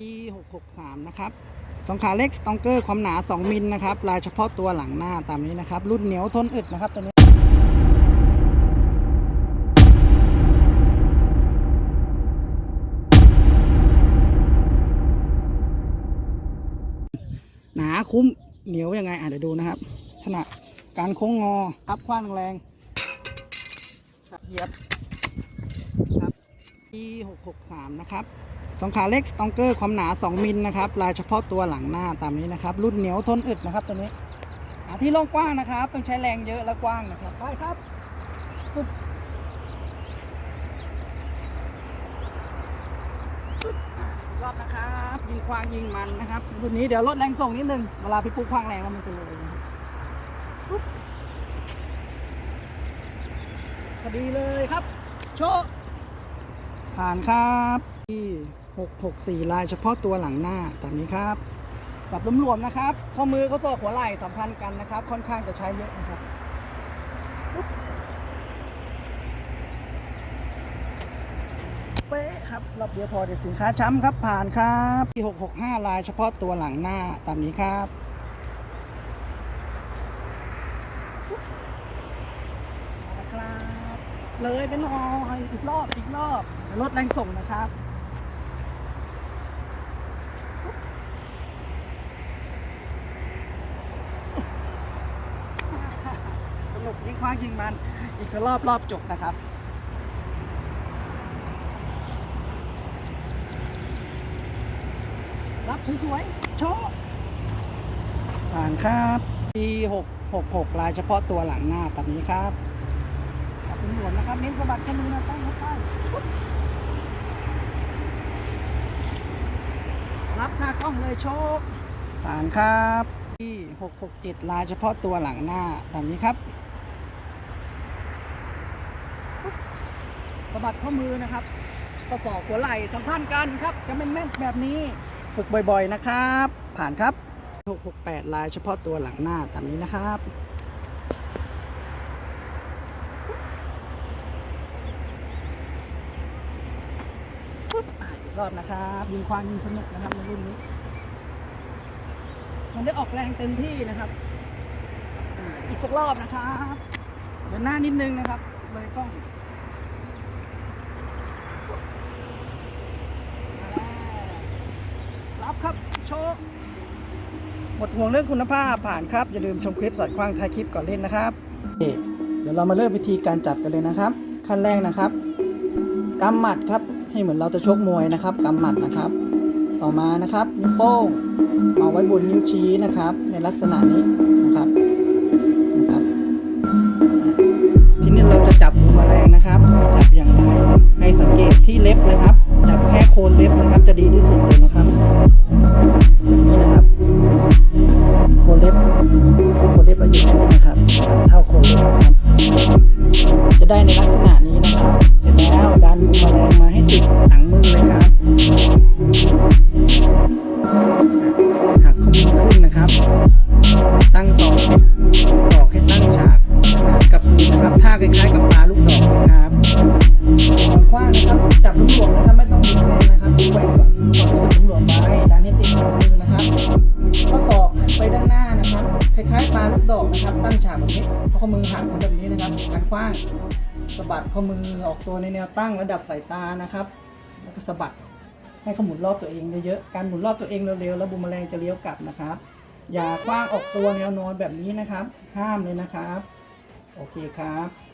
ปี663 นะครับสองขาเล็กสตองเกอร์ความหนา 2 มิลนะครับ ลายเฉพาะตัวหลังหน้าตามนี้นะครับ รุ่นเหนียวทนอึดนะครับตัวนี้หนาคุ้มเหนียวยังไงอะเดี๋ยวดูนะครับลักษณะการโค้งงออัพคว้างแรงเหยียบครับปี663 นะครับ สองขาเล็กสตองเกอร์ความหนา 2 มิลนะครับลายเฉพาะตัวหลังหน้าตามนี้นะครับ รุ่นเหนียวทนอึดนะครับตัวนี้หาที่โล่งกว้างนะครับ ต้องใช้แรงเยอะและกว้างนะครับไปครับปึ๊บรอบนะครับยิงควางยิงมันนะครับรุ่นนี้เดี๋ยวลดแรงส่งนิดนึงเวลาพี่ปุ๊กควางแรงแล้วมันจะเลยปึ๊บพอดีเลยครับ โชว์ผ่านครับที่ 664 ลายเฉพาะตัวหลังหน้าตามนี้ครับ จับรวมๆนะครับ ข้อมือเขาโซกหัวไหล่สัมพันธ์กันนะครับ ค่อนข้างจะใช้เยอะนะครับเป๊ะครับรอบเดียวพอเดี๋ยวสินค้าช้ำครับผ่านครับที่665 ลายเฉพาะตัวหลังหน้าตามนี้ครับเอาละครับ เลยไปหน่อยอีกรอบอีกรอบลดแรงส่งนะครับ สนุกยิง คว้างยิงมันอีกสักรอบรอบจบนะครับรับสวยๆโชว์ผ่านครับปี666ลายเฉพาะตัวหลังหน้าตับนี้ครับตับเป็นหลวมนะครับเน้นสะบัดข้อมือนะตั้งเข้าไปปุ๊บรับหน้ากล้องเลยโชว์ผ่านครับปี667ลายเฉพาะตัวหลังหน้าตามนี้ครับะบัดข้อมือนะครับข้อศอกหัวไหล่สัมพันธ์กันครับ จะเป็นแม่นแบบนี้ฝึกบ่อยๆนะครับ ผ่านครับ 668 ลายเฉพาะตัวหลังหน้าตามนี้นะครับปุ๊บอีกรอบนะครับยิงควางยิงสนุกนะครับในรุ่นนี้ มันได้ออกแรงเต็มที่นะครับ อีกสักรอบนะครับเดินหน้านิดนึงนะครับเลยกล้อง รับครับ โชหมดห่วงเรื่องคุณภาพผ่านครับ อย่าลืมชมคลิปสอดคว้างท้ายคลิปก่อนเล่นนะครับเดี๋ยวเรามาเริ่มวิธีการจับกันเลยนะครับ ขั้นแรกนะครับกำหมัดครับให้เหมือนเราจะชกมวยนะครับกำหมัดนะครับ ต่อมานะครับนิ้วโป้งเอาไว้บนนิ้วชี้นะครับ ในลักษณะนี้นะครับนะครับ ทีนี้เราจะจับมือแมลงนะครับ นะครับ ตั้งศอกให้ศอกให้ตั้งฉากขนานกับมือนะครับท่าคล้ายๆกับปลาลูกดอกนะครับวางคว้างนะครับจับลูกหลวงนะครับไม่ต้องดึงแน่นนะครับดูไว้ก่อนก่อนรู้สึกลูกหลวงไปดันให้ติดกับมือนะครับข้อศอกหันไปด้านหน้านะครับ คล้ายๆปลาลูกดอกนะครับ ตั้งฉากแบบนี้เพราะข้อมือหักแบบนี้นะครับหันคว้างสะบัดข้อมือออกตัวในแนวตั้งระดับสายตานะครับ แล้วก็สะบัดให้เขาหมุนรอบตัวเองเยอะๆ การหมุนรอบตัวเองเร็วๆ แล้วบูมแมลงจะเลี้ยวกลับนะครับ อย่าคว้างออกตัวแนวนอนแบบนี้นะครับ ห้ามเลยนะครับ โอเคครับ